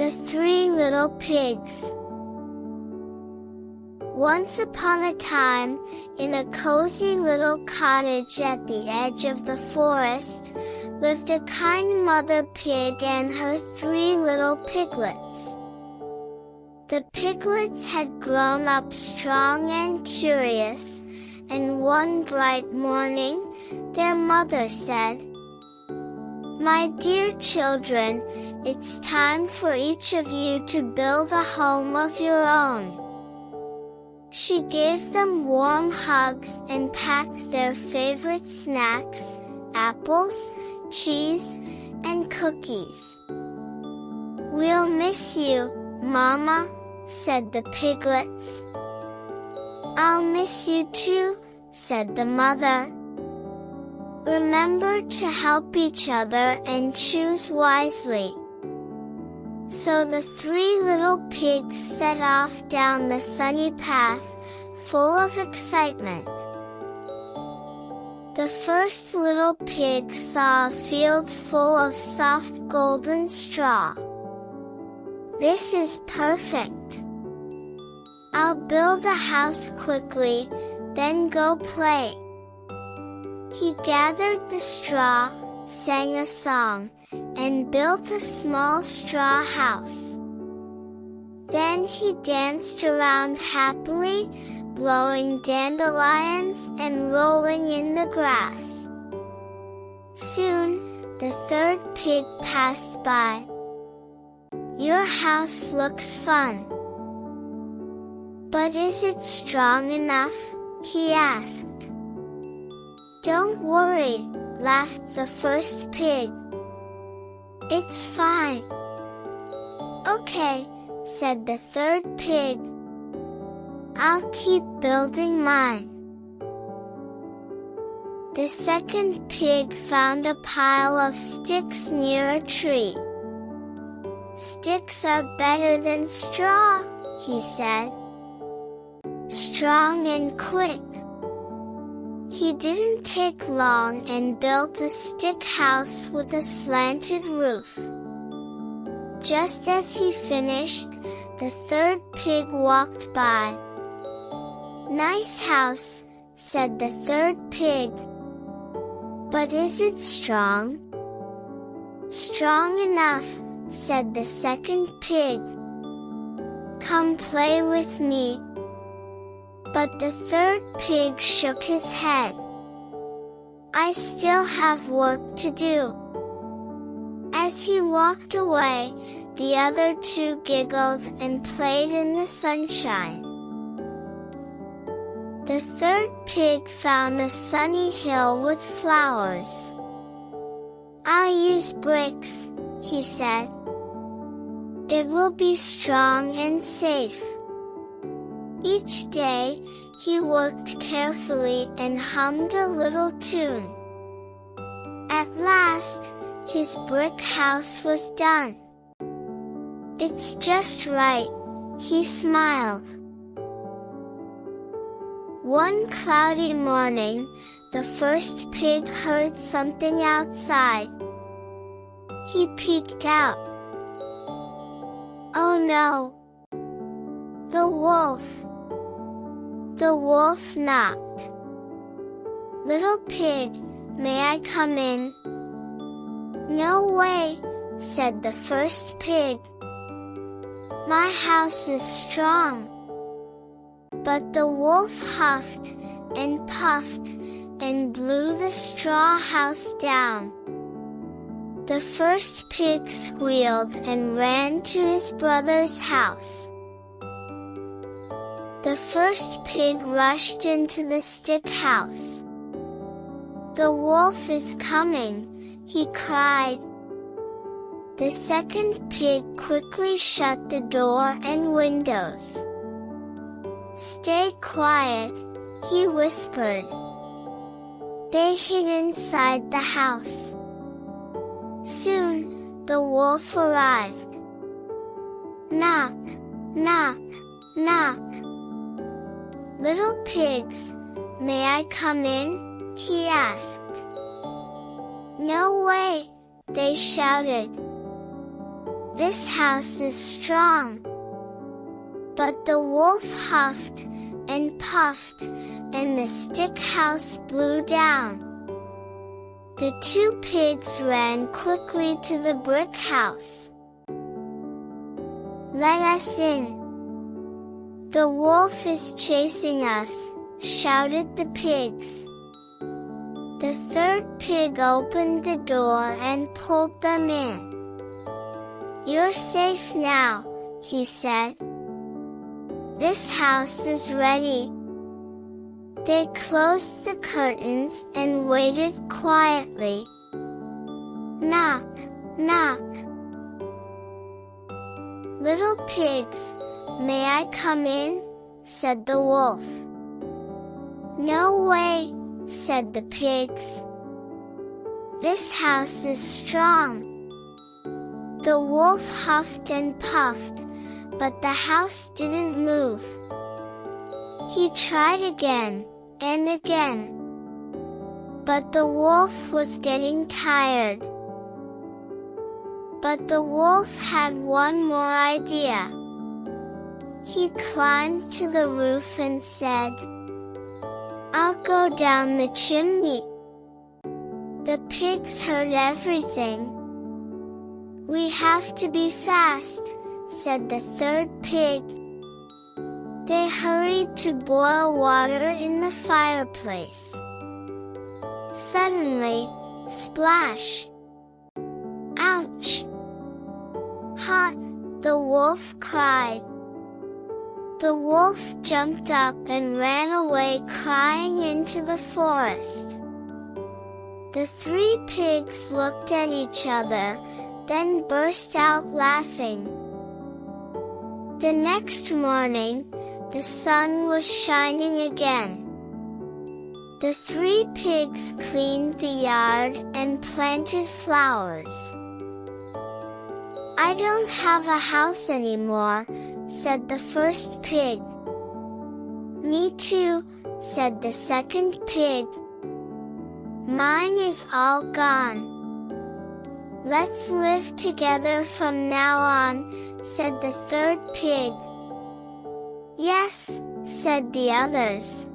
The Three Little Pigs Once upon a time, in a cozy little cottage at the edge of the forest, lived a kind mother pig and her three little piglets. The piglets had grown up strong and curious, and one bright morning, their mother said, My dear children, it's time for each of you to build a home of your own. She gave them warm hugs and packed their favorite snacks, apples, cheese, and cookies. We'll miss you, Mama, said the piglets. I'll miss you too, said the mother. Remember to help each other and choose wisely. So the three little pigs set off down the sunny path, full of excitement. The first little pig saw a field full of soft golden straw. This is perfect. I'll build a house quickly, then go play. He gathered the straw, sang a song, and built a small straw house. Then he danced around happily, blowing dandelions and rolling in the grass. Soon, the third pig passed by. Your house looks fun. But is it strong enough? he asked. Don't worry, laughed the first pig. It's fine. Okay, said the third pig. I'll keep building mine. The second pig found a pile of sticks near a tree. Sticks are better than straw, he said. Strong and quick. He didn't take long and built a stick house with a slanted roof. Just as he finished, the third pig walked by. Nice house, said the third pig. But is it strong? Strong enough, said the second pig. Come play with me, but the third pig shook his head. I still have work to do. As he walked away, the other two giggled and played in the sunshine. The third pig found a sunny hill with flowers. I'll use bricks, he said. It will be strong and safe. Each day, he worked carefully and hummed a little tune. At last, his brick house was done. It's just right, he smiled. One cloudy morning, the first pig heard something outside. He peeked out. Oh no! The wolf! The wolf knocked. Little pig, may I come in? No way, said the first pig. My house is strong. But the wolf huffed and puffed and blew the straw house down. The first pig squealed and ran to his brother's house. The first pig rushed into the stick house. The wolf is coming, he cried. The second pig quickly shut the door and windows. Stay quiet, he whispered. They hid inside the house. Soon, the wolf arrived. Knock, knock, knock. Little pigs, may I come in? he asked. No way, they shouted. This house is strong. But the wolf huffed and puffed, and the stick house blew down. The two pigs ran quickly to the brick house. Let us in. The wolf is chasing us, shouted the pigs. The third pig opened the door and pulled them in. You're safe now, he said. This house is ready. They closed the curtains and waited quietly. Knock, knock. Little pigs, may I come in? said the wolf. No way, said the pigs. This house is strong. The wolf huffed and puffed, but the house didn't move. He tried again, and again. But the wolf was getting tired. But the wolf had one more idea. He climbed to the roof and said, I'll go down the chimney. The pigs heard everything. We have to be fast, said the third pig. They hurried to boil water in the fireplace. Suddenly, splash! Ouch! Hot, the wolf cried. The wolf jumped up and ran away crying into the forest. The three pigs looked at each other, then burst out laughing. The next morning, the sun was shining again. The three pigs cleaned the yard and planted flowers. I don't have a house anymore, said the first pig. Me too, said the second pig. Mine is all gone. Let's live together from now on, said the third pig. Yes, said the others.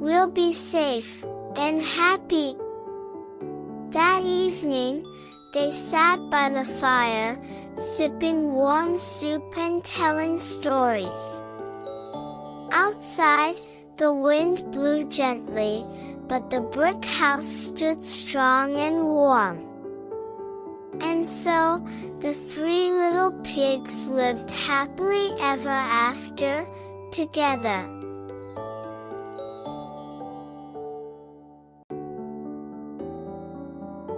We'll be safe and happy. That evening, they sat by the fire, sipping warm soup and telling stories. Outside, the wind blew gently, but the brick house stood strong and warm. And so, the three little pigs lived happily ever after, together.